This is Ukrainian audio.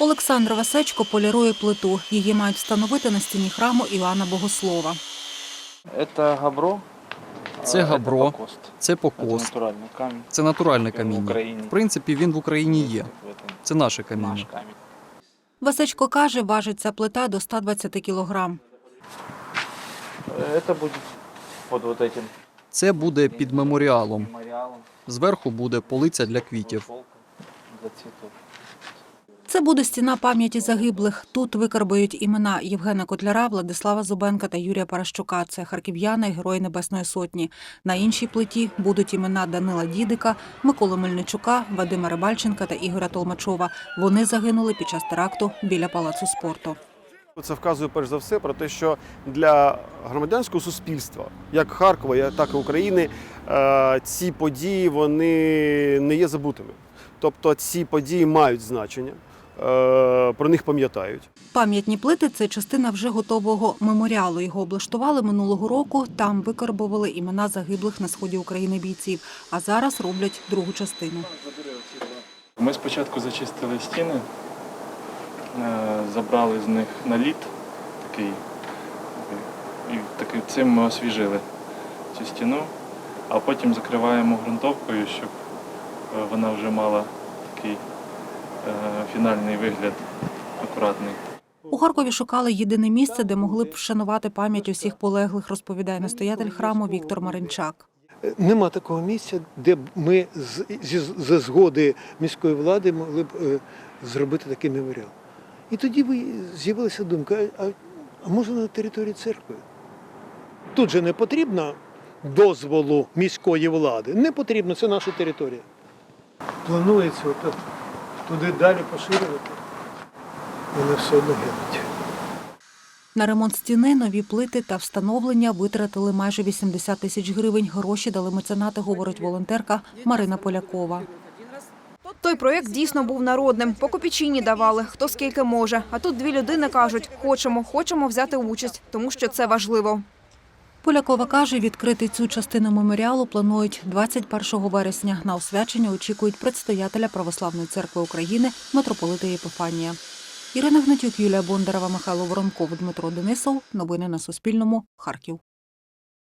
Олександр Васечко полірує плиту. Її мають встановити на стіні храму Іоанна Богослова. Это габро. Це а, габро. Это покост. Це Это покост, натуральный камень. це натуральне В каміння. Україні. В принципі, він в Україні є. В этом Це наше наш каміння. камень. Васечко каже, важить ця плита до 120 кілограм. Э, Это будет под вот этим Це буде під меморіалом. мемориалом. Зверху буде полиця для квітів. Це буде стіна пам'яті загиблих. Тут викарбують імена Євгена Котляра, Владислава Зубенка та Юрія Паращука. Це харків'яни, герої Небесної Сотні. На іншій плиті будуть імена Данила Дідика, Миколи Мельничука, Вадима Рибальченка та Ігоря Толмачова. Вони загинули під час теракту біля палацу спорту. Це вказує перш за все про те, що для громадянського суспільства, як Харкова, так і України, е, ці події вони не є забутими. Тобто ці події мають значення, про них пам'ятають. Пам'ятні плити це частина вже готового меморіалу. Його облаштували минулого року. Там викарбували імена загиблих на сході України бійців. А зараз роблять другу частину. Ми спочатку зачистили стіни, е, забрали з них наліт такий, і такий цим ми освіжили цю стіну, а потім закриваємо ґрунтовкою, щоб е, вона вже мала такий е, фінальний вигляд акуратний. У Харкові шукали єдине місце, де могли б вшанувати пам'ять усіх полеглих, розповідає настоятель храму Віктор Маринчак. Нема такого місця, де б ми з, зі, за згоди міської влади могли б е, зробити такий меморіал. І тоді з'явилася думка, а, а може на території церкви? Тут же не потрібно дозволу міської влади. Не потрібно, це наша територія. Планується отак, туди далі поширювати. Вони все одно гинуть. На ремонт стіни, нові плити та встановлення витратили майже 80 тисяч гривень. Гроші дали меценати, говорить волонтерка Марина Полякова. Той проєкт дійсно був народним. По копійчині давали, хто скільки може. А тут дві людини кажуть, хочемо, хочемо взяти участь, тому що це важливо. Полякова каже, відкрити цю частину меморіалу планують 21 вересня. На освячення очікують предстоятеля Православної церкви України митрополита Єпифанія. Ірина Гнатюк, Юлія Бондарова, Михайло Воронков, Дмитро Денисов. Новини на Суспільному. Харків.